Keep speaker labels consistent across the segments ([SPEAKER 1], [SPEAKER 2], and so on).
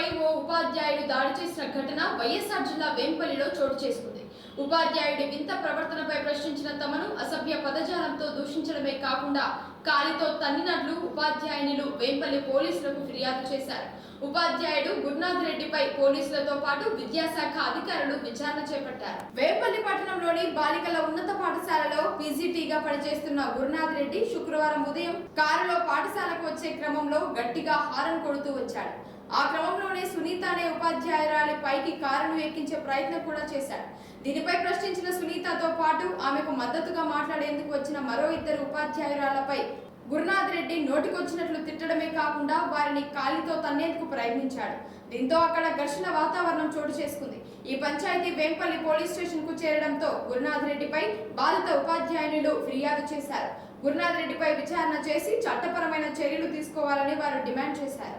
[SPEAKER 1] విద్యార్థులపై ఓ ఉపాధ్యాయుడు దాడి చేసిన ఘటన వైఎస్ఆర్ జిల్లా వేంపల్లిలో చోటు చేసుకుంది. ఉపాధ్యాయుడి వింత ప్రవర్తనపై ప్రశ్నించిన తమను అసభ్య పదజాలంతో దూషించడమే కాకుండా కాలితో తన్నినట్లు ఉపాధ్యాయునిలు వేంపల్లి పోలీసులకు ఫిర్యాదు చేశారు. ఉపాధ్యాయుడు గురునాథ్ రెడ్డిపై పోలీసులతో పాటు విద్యాశాఖ అధికారులు విచారణ చేపట్టారు. వేంపల్లి పట్టణంలోని బాలికల ఉన్నత పాఠశాలలో పీజీటీగా పనిచేస్తున్న గురునాథ్ రెడ్డి శుక్రవారం ఉదయం కారులో పాఠశాలకు వచ్చే క్రమంలో గట్టిగా హారన్ కొడుతూ వచ్చాడు. ఆ క్రమంలోనే సునీత అనే ఉపాధ్యాయురాలి పైకి కారును ఎక్కించే ప్రయత్నం కూడా చేశాడు. దీనిపై ప్రశ్నించిన సునీతతో పాటు ఆమెకు మద్దతుగా మాట్లాడేందుకు వచ్చిన మరో ఇద్దరు ఉపాధ్యాయురాలపై గురునాథ్ రెడ్డి నోటికొచ్చినట్లు తిట్టడమే కాకుండా వారిని కాలితో తన్నేందుకు ప్రయత్నించాడు. దీంతో అక్కడ ఘర్షణ వాతావరణం చోటు చేసుకుంది. ఈ పంచాయతీ వేంపల్లి పోలీస్ స్టేషన్కు చేరడంతో గురునాథ్ రెడ్డిపై బాధిత ఉపాధ్యాయునిలు ఫిర్యాదు చేశారు. గురునాథ్ రెడ్డిపై విచారణ చేసి చట్టపరమైన చర్యలు తీసుకోవాలని వారు డిమాండ్ చేశారు.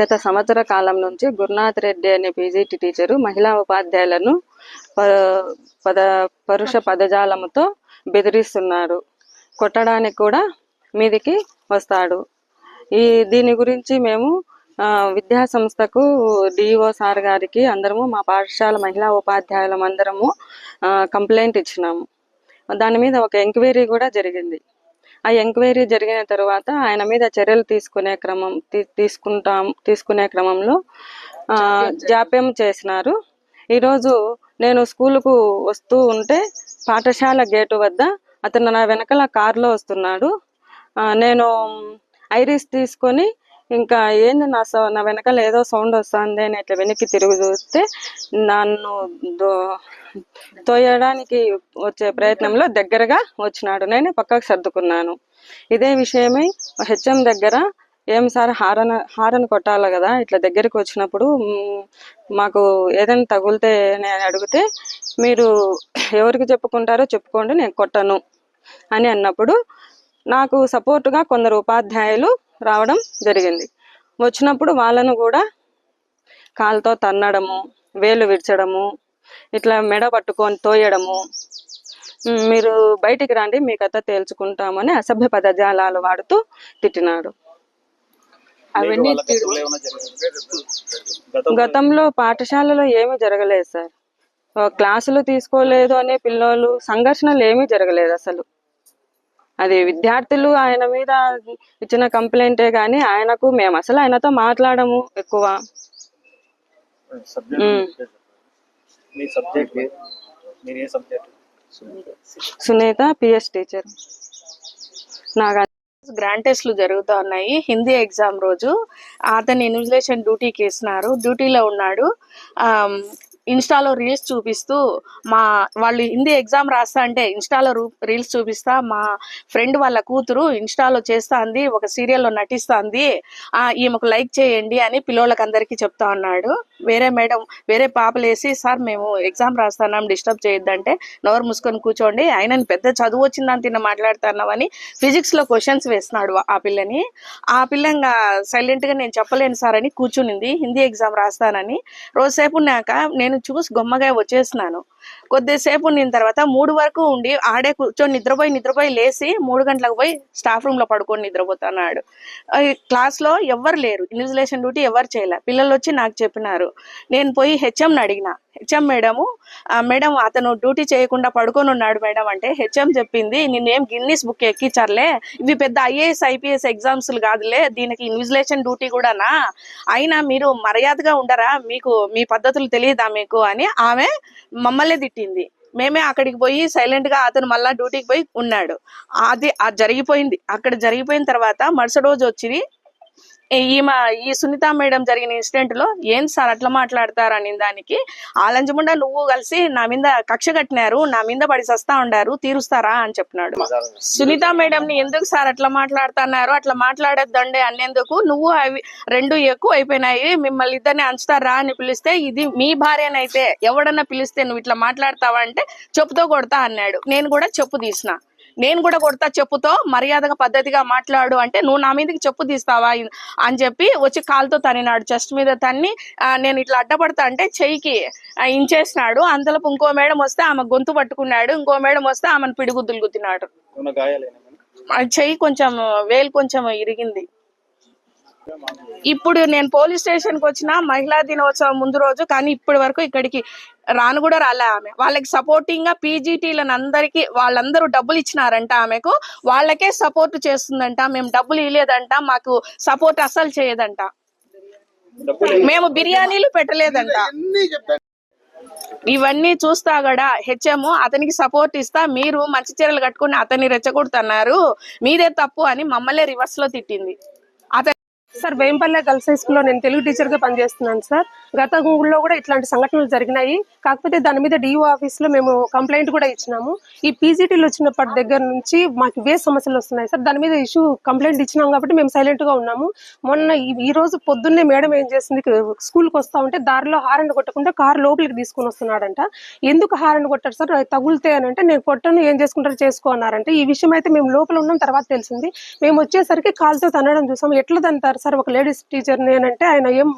[SPEAKER 2] గత సంవత్సర కాలం నుంచి గురునాథ్ రెడ్డి అనే పీజీటీ టీచరు మహిళా ఉపాధ్యాయులను ప- పద పరుష పదజాలముతో బెదిరిస్తున్నాడు. కొట్టడానికి కూడా మీదికి వస్తాడు. ఈ దీని గురించి మేము విద్యా సంస్థకు డిఓ సార్ గారికి అందరము మా పాఠశాల మహిళా ఉపాధ్యాయులం అందరము కంప్లైంట్ ఇచ్చినాము. దాని మీద ఒక ఎంక్వైరీ కూడా జరిగింది. ఆ ఎంక్వైరీ జరిగిన తర్వాత ఆయన మీద చర్యలు తీసుకునే క్రమం తీ- తీసుకుంటాం తీసుకునే క్రమంలో ఆ, జాప్యం చేసినారు. ఈరోజు నేను స్కూలుకు వస్తూ ఉంటే పాఠశాల గేటు వద్ద అతను నా వెనకాల కారులో వస్తున్నాడు. నేను ఐరిస్ తీసుకొని ఇంకా ఏంది నా సౌ నా వెనకాల ఏదో సౌండ్ వస్తుంది అని ఇట్లా వెనక్కి తిరిగి చూస్తే నన్ను దో- తోయడానికి వచ్చే ప్రయత్నంలో దగ్గరగా వచ్చినాడు. నేను పక్కకు సర్దుకున్నాను. ఇదే విషయమై హెచ్ఎం దగ్గర ఏం సార్ హారన్ హారన్ కొట్టాలి కదా ఇట్లా దగ్గరికి వచ్చినప్పుడు మాకు ఏదైనా తగులితే నేను అడిగితే మీరు ఎవరికి చెప్పుకుంటారో చెప్పుకోండి నేను కొట్టను అని అన్నప్పుడు నాకు సపోర్టుగా కొందరు ఉపాధ్యాయులు రావడం జరిగింది. వచ్చినప్పుడు వాళ్ళను కూడా కాలుతో తన్నడము వేలు విరచడము ఇట్లా మెడ పట్టుకొని తోయడము. "ఉమ్, మీరు బయటికి రండి మీ కథ తేల్చుకుంటామని అసభ్య పదజాలాలు వాడుతూ తిట్టినాడు. అవన్నీ గతంలో పాఠశాలలో ఏమీ జరగలేదు సార్. క్లాసులు తీసుకోలేదు అనే పిల్లలు సంఘర్షణలు ఏమీ జరగలేదు అసలు. అది విద్యార్థులు ఆయన మీద ఇచ్చిన కంప్లైంటే గాని ఆయనకు మేము అసలు ఆయనతో మాట్లాడము ఎక్కువ.
[SPEAKER 3] సబ్జెక్ట్
[SPEAKER 2] మ్మ్.
[SPEAKER 3] మీ సబ్జెక్ట్ మీరు ఏ సబ్జెక్ట్?
[SPEAKER 2] సునీత పిఎస్ టీచర్ నాకు
[SPEAKER 4] గ్రాండ్ టెస్ట్లు జరుగుతూ ఉన్నాయి. హిందీ ఎగ్జామ్ రోజు. అతన్ని ఇన్విజిలేషన్ డ్యూటీకి వేసినారు. డ్యూటీలో ఉన్నాడు. ఇన్స్టాలో రీల్స్ చూపిస్తూ మా వాళ్ళు హిందీ ఎగ్జామ్ రాస్తా అంటే ఇన్స్టాలో రూ- రీల్స్ చూపిస్తా మా ఫ్రెండ్ వాళ్ళ కూతురు ఇన్స్టాలో చేస్తాంది ఒక సీరియల్లో నటిస్తాంది ఆ, ఈమెకు లైక్ చేయండి అని పిల్లోళ్ళకి అందరికీ చెప్తా ఉన్నాడు వేరే మేడం వేరే పాపలేసి సార్ మేము ఎగ్జామ్ రాస్తున్నాం డిస్టర్బ్ చేయొద్దంటే నోరు మూసుకొని కూర్చోండి ఆయన పెద్ద చదువు వచ్చిందని తిన్న మాట్లాడుతున్నామని ఫిజిక్స్లో క్వశ్చన్స్ వేస్తున్నాడు ఆ పిల్లని. ఆ పిల్లంగా సైలెంట్గా సైలెంట్గా నేను చెప్పలేను సార్ అని కూర్చునింది. హిందీ ఎగ్జామ్ రాస్తానని. రోజుసేపు ఉన్నాక నేను నేను చూసి గొమ్మగా వచ్చేసినాను. కొద్దిసేపు ఉన్న తర్వాత మూడు వరకు ఉండి ఆడే కూర్చొని నిద్రపోయి నిద్రపోయి లేచి మూడు గంటలకు పోయి స్టాఫ్ రూమ్లో పడుకొని నిద్రపోతున్నాడు. క్లాస్లో ఎవ్వరు లేరు. ఇన్విజిలేషన్ డ్యూటీ ఎవరు చేయలే. పిల్లలు వచ్చి నాకు చెప్పినారు. నేను పోయి హెచ్ఎం అడిగిన. హెచ్ఎం మేడము మేడం అతను డ్యూటీ చేయకుండా పడుకొని ఉన్నాడు మేడం అంటే హెచ్ఎం చెప్పింది నిన్నేం గిన్నీస్ బుక్ ఎక్కించారులే? ఇవి పెద్ద ఐఏఎస్ ఐపీఎస్ ఎగ్జామ్స్ కాదులే. దీనికి ఇన్విజిలేషన్ డ్యూటీ కూడానా? అయినా మీరు మర్యాదగా ఉండరా? మీకు మీ పద్ధతులు తెలియదా మీకు? అని ఆమె మమ్మల్ని తిట్టింది. మేమే అక్కడికి పోయి సైలెంట్గా అతను మళ్ళా డ్యూటీకి పోయి ఉన్నాడు. అది అది జరిగిపోయింది. అక్కడ జరిగిపోయిన తర్వాత మరుసటి రోజు వచ్చి ఈమె ఈ సునీత మేడం జరిగిన ఇన్సిడెంట్లో ఏం సార్ అట్లా మాట్లాడతారు అని దానికి ఆలంజముండ నువ్వు కలిసి నా మీద కక్ష కట్టినారు నా మీద పడి సస్తా ఉండారు తీరుస్తారా అని చెప్పినాడు. సునీత మేడం ని ఎందుకు సార్ అట్లా మాట్లాడుతున్నారు? అట్లా మాట్లాడొద్దండి అనేందుకు నువ్వు అవి రెండు ఎక్కువ అయిపోయినాయి మిమ్మల్ని ఇద్దరిని అంచుతారా అని పిలిస్తే ఇది మీ భార్యనైతే ఎవడన్నా పిలిస్తే నువ్వు ఇట్లా మాట్లాడతావా అంటే చెప్పుతో కొడతా అన్నాడు. నేను కూడా చెప్పు తీసిన. నేను కూడా కొడతా చెప్పుతో మర్యాదగా పద్ధతిగా మాట్లాడు అంటే నువ్వు నా మీదకి చెప్పు తీస్తావా అని చెప్పి వచ్చి కాలుతో తనినాడు చెస్ట్ మీద తన్ని నేను ఇట్లా అడ్డపడతా అంటే చెయ్యికి ఇంచేసినాడు. అంతలోపు ఇంకో మేడం వస్తే ఆమె గొంతు పట్టుకున్నాడు. ఇంకో మేడం వస్తే ఆమెను పిడిగుద్దులు గుద్దినాడు. చెయ్యి కొంచెం వేలు కొంచెం ఇరిగింది. ఇప్పుడు నేను పోలీస్ స్టేషన్కి వచ్చిన మహిళా దినోత్సవం ముందు రోజు కానీ ఇప్పటి వరకు ఇక్కడికి రాను కూడా రాలే ఆమె. వాళ్ళకి సపోర్టింగ్గా పీజీటీలను అందరికి వాళ్ళందరూ డబ్బులు ఇచ్చినారంట ఆమెకు. వాళ్ళకే సపోర్ట్ చేస్తుందంట. మేము డబ్బులు ఇవ్వలేదంట మాకు సపోర్ట్ అస్సలు చేయదంట. మేము బిర్యానీలు పెట్టలేదంట. ఇవన్నీ చూస్తా కూడా హెచ్ఎం అతనికి సపోర్ట్ ఇస్తా. మీరు మంచి చీరలు కట్టుకుని అతన్ని రెచ్చగొడుతున్నారు. మీదే తప్పు అని మమ్మల్ని రివర్స్లో తిట్టింది. అతను
[SPEAKER 5] సార్ వేంపల్లె గర్ల్స్ హై స్కూల్లో నేను తెలుగు టీచర్గా పనిచేస్తున్నాను సార్. గత గూగుల్లో కూడా ఇట్లాంటి సంఘటనలు జరిగినాయి. కాకపోతే దాని మీద డిఓ ఆఫీస్లో మేము కంప్లైంట్ కూడా ఇచ్చినాము. ఈ పీజీటీలు వచ్చినప్పటి దగ్గర నుంచి మాకు ఇవే సమస్యలు వస్తున్నాయి సార్. దాని మీద ఇష్యూ కంప్లైంట్ ఇచ్చినాం కాబట్టి మేము సైలెంట్గా ఉన్నాము. మొన్న ఈ- రోజు పొద్దున్నే మేడం ఏం చేసింది? స్కూల్కి వస్తా ఉంటే దారిలో హారన్ కొట్టకుండా కారు లోపలికి తీసుకొని వస్తున్నాడంట. ఎందుకు హారన్ కొట్టారు సార్? తగులుతే అని అంటే నేను కొట్టను ఏం చేసుకుంటారు చేసుకో అన్నారంటే. ఈ విషయం అయితే మేము లోపల ఉన్నాం తర్వాత తెలిసింది. మేము వచ్చేసరికి కాలుతో తనడం చూసాం. ఎట్లా తంటారు సార్ ఒక లేడీస్ టీచర్ నేనంటే ఆయన ఏం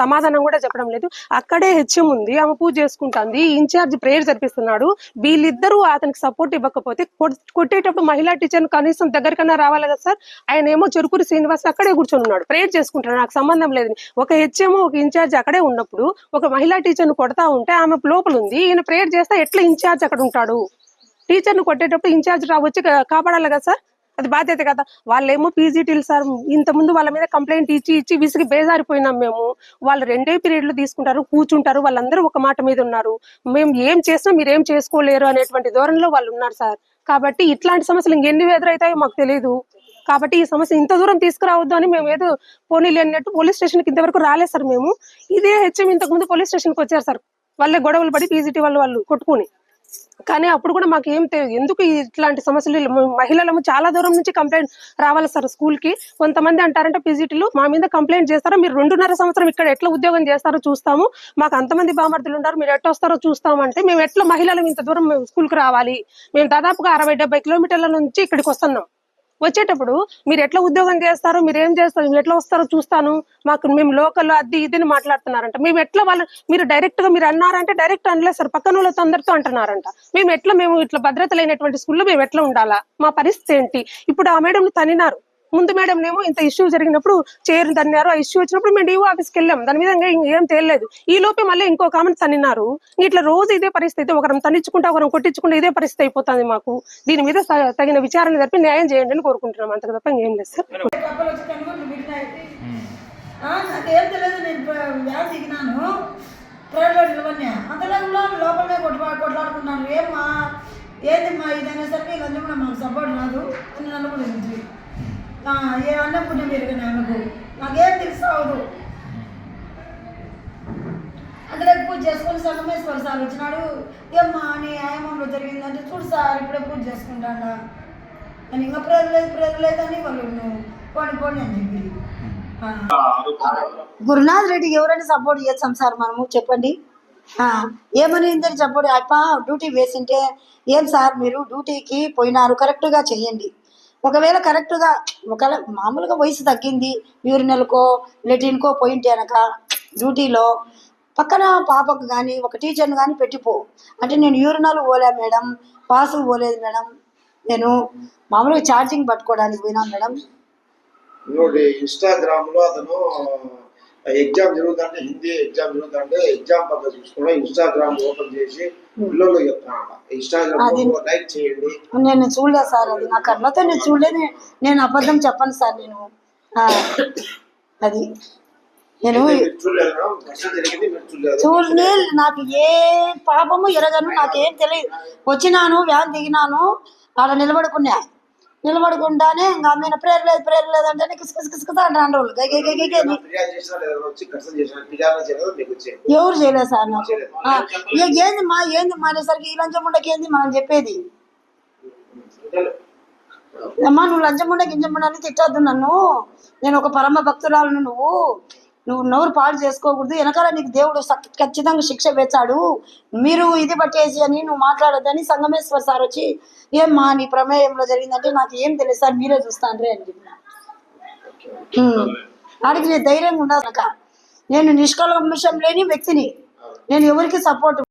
[SPEAKER 5] సమాధానం కూడా చెప్పడం లేదు. అక్కడే హెచ్ఎం ఉంది ఆమె పూజ చేసుకుంటుంది ఇన్ఛార్జ్ ప్రేయర్ జరిపిస్తున్నాడు. వీళ్ళిద్దరూ అతనికి సపోర్ట్ ఇవ్వకపోతే కొట్టేటప్పుడు మహిళా టీచర్ కనీసం దగ్గరకన్నా రావాలి కదా సార్? ఆయన ఏమో చెరుకూరి శ్రీనివాస్ అక్కడే కూర్చొని ఉన్నాడు ప్రేయర్ చేసుకుంటున్నాడు నాకు సంబంధం లేదు ఒక హెచ్ఎం ఒక ఇన్ఛార్జ్ అక్కడే ఉన్నప్పుడు ఒక మహిళా టీచర్ను కొడతా ఉంటే ఆమె లోపల ఉంది ఈయన ప్రేయర్ చేస్తే ఎట్లా ఇన్ఛార్జ్ అక్కడ ఉంటాడు? టీచర్ను కొట్టేటప్పుడు ఇన్ఛార్జ్ వచ్చి కాపాడాలి కదా సార్? అది బాధ్యత కదా. వాళ్ళేమో పీజీటీలు సార్ ఇంత ముందు వాళ్ళ మీద కంప్లైంట్ ఇచ్చి ఇచ్చి విసిగి బేజారిపోయినాం మేము. వాళ్ళు రెండే పీరియడ్లు తీసుకుంటారు కూర్చుంటారు వాళ్ళందరూ ఒక మాట మీద ఉన్నారు. మేము ఏం చేసినా మీరు ఏం చేసుకోలేరు అనేటువంటి ధోరణిలో వాళ్ళు ఉన్నారు సార్. కాబట్టి ఇట్లాంటి సమస్యలు ఇంకెన్ని ఎదురవుతాయో మాకు తెలియదు కాబట్టి ఈ సమస్య ఇంత దూరం తీసుకురావద్దు అని మేము ఏదో పోనీ అన్నట్టు పోలీస్ స్టేషన్కి ఇంతవరకు రాలేదు సార్ మేము. ఇదే హెచ్ఎం ఇంతకు ముందు పోలీస్ స్టేషన్కి వచ్చారు సార్. వాళ్ళే గొడవలు పడి పీజీటీ వాళ్ళు వాళ్ళు కొట్టుకుని. కానీ అప్పుడు కూడా మాకు ఏం ఎందుకు ఇట్లాంటి సమస్యలు? మహిళలము చాలా దూరం నుంచి కంప్లైంట్ రావాలి సార్ స్కూల్కి కొంతమంది అంటారంటే పీజీటీలు మా మీద కంప్లైంట్ చేస్తారో? మీరు రెండున్నర సంవత్సరం ఇక్కడ ఎట్లా ఉద్యోగం చేస్తారో చూస్తాము. మాకు అంతమంది బామర్దులు ఉన్నారు మీరు ఎట్లా వస్తారో చూస్తాము అంటే మేము ఎట్లా మహిళలు ఇంత దూరం స్కూల్కి రావాలి? మేము దాదాపుగా అరవై డెబ్బై కిలోమీటర్ల నుంచి ఇక్కడికి వస్తున్నాం. వచ్చేటప్పుడు మీరు ఎట్లా ఉద్యోగం చేస్తారు మీరు ఏం చేస్తారు మీరు ఎట్లా వస్తారో చూస్తాను. మాకు మేము లోకల్ అది ఇదని మాట్లాడుతున్నారంట. మేము ఎట్లా వాళ్ళు మీరు డైరెక్ట్గా మీరు అన్నారంటే డైరెక్ట్ అనలేదు సార్. పక్కన వాళ్ళతో అందరితో అంటున్నారంట. మేము ఎట్లా మేము ఇట్లా భద్రత లేనటువంటి స్కూల్లో మేము ఎట్లా ఉండాలా? మా పరిస్థితి ఏంటి? ఇప్పుడు ఆ మేడం తనినారు. ముందు మేడం ఏమో ఇంత ఇష్యూ జరిగినప్పుడు చైర్ తన్నారు ఆ ఇష్యూ వచ్చినప్పుడు మేము డీఓ ఆఫీస్కి వెళ్ళాం. దాని మీద ఇంకా ఏం తేలేదు ఈ లోపే మళ్ళీ ఇంకో కామెంట్ తనినారు ఇట్లా రోజు ఇదే పరిస్థితి. ఒకరం తన్నించుకుంటా ఒకరం కొట్టించుకుంటే ఇదే పరిస్థితి అయిపోతుంది మాకు. దీని మీద తగిన విచారణ జరిపి న్యాయం చేయండి అని కోరుకుంటున్నాం. అంతకు తప్ప ఇంకేం లేదు సార్.
[SPEAKER 6] నాకేం తెలియదు నేను వ్యాన్ దిగినాను. ట్రైన్లో నిలవన్నా అంతలో లోపలనే కొట్లా కొట్లాడుకున్నాను ఏమ్మా? ఏందమ్మా ఇదైనా సరే వీళ్ళందరూ కూడా మాకు సపోర్ట్ రాదు అని నన్ను కూడా ఉంది ఏ అన్నం పెరిగిన ఆమెకు నాకేం తెలుసు అవదు అందులో పూజ చేసుకొని సంగమేశ్వర సార్ వచ్చినాడు. ఏమ్మా నీ ఆయామంలో జరిగిందంటే చూడు సార్ ఇప్పుడే పూజ చేసుకుంటాడా. అని ఇంకా ప్రేరు లేదు ప్రేరు లేదని వాళ్ళు పోండి పోండి అని చెప్పి. గురునాథ్ రెడ్డికి ఎవరైనా సపోర్ట్ చేస్తాం సార్ మనము చెప్పండి. ఏమని ఇందని చెప్పండి అప్ప డ్యూటీ వేసింటే ఏం సార్ మీరు? డ్యూటీకి పోయినారు కరెక్ట్గా చేయండి. ఒకవేళ కరెక్ట్గా ఒకవేళ మామూలుగా వయసు తగ్గింది యూరినల్కో లెటిన్కో పోయింటే అనక డ్యూటీలో పక్కన పాపకు కానీ ఒక టీచర్ని కానీ పెట్టిపో. అంటే నేను యూరినల్ పోలే మేడం పాసులు పోలేదు మేడం. నేను మామూలుగా ఛార్జింగ్ పట్టుకోవడానికి పోయినా మేడం.
[SPEAKER 7] ఇంకోటి ఇన్స్టాగ్రామ్లో అతను ఎగ్జామ్ జరుగుతుంటే హిందీ ఎగ్జామ్ జరుగుతుంటే ఎగ్జామ్ పద్ధతి చూసుకోవడం ఇన్స్టాగ్రామ్ ఓపెన్ చేసి పిల్లలు చెప్తాను ఇన్స్టాగ్రామ్
[SPEAKER 6] అది-
[SPEAKER 7] లైక్ చేయండి.
[SPEAKER 6] నేను చూడలేదు సార్ అది. నా కళ్ళతో నేను చూడలేదు. నేను అబద్ధం చెప్పను సార్ నేను. అది. నేను చూడలే నాకు ఏ పాపము ఎరగను నాకేం తెలియదు. వచ్చినాను వ్యాన్ దిగినాను ఆడ నిలబడుకున్నా. నిలబడుకుంటానే ఇంకా ఆమె ప్రేయర్ లేదు వాళ్ళు.
[SPEAKER 7] చేసినా లేదా వచ్చేది
[SPEAKER 6] ఎవరు చేయలేదు సార్ ఏంది మా ఏంది మా అనేసరికి ఈ లంచం ఉండకి ఏంది మనం చెప్పేది? అమ్మా నువ్వు లంచం ఉండ గింజం అని తిట్టద్దు నన్ను. నేను ఒక పరమ భక్తురాలను నువ్వు. నువ్వు నోరు పాడు చేసుకోకూడదు. వెనకాల నీకు దేవుడు ఖచ్చితంగా శిక్ష వేచాడు మీరు ఇది పట్టేసి అని నువ్వు మాట్లాడొద్దని సంగమేశ్వర్ సార్ వచ్చి మా నీ ప్రమేయంలో జరిగిందంటే నాకు ఏం తెలియదు సార్ మీరే చూస్తానరే అని చెప్పిన. ఆడికి నేను ధైర్యంగా ఉండదు నేను నిష్కల్మషం లేని వ్యక్తిని. నేను ఎవరికి సపోర్ట్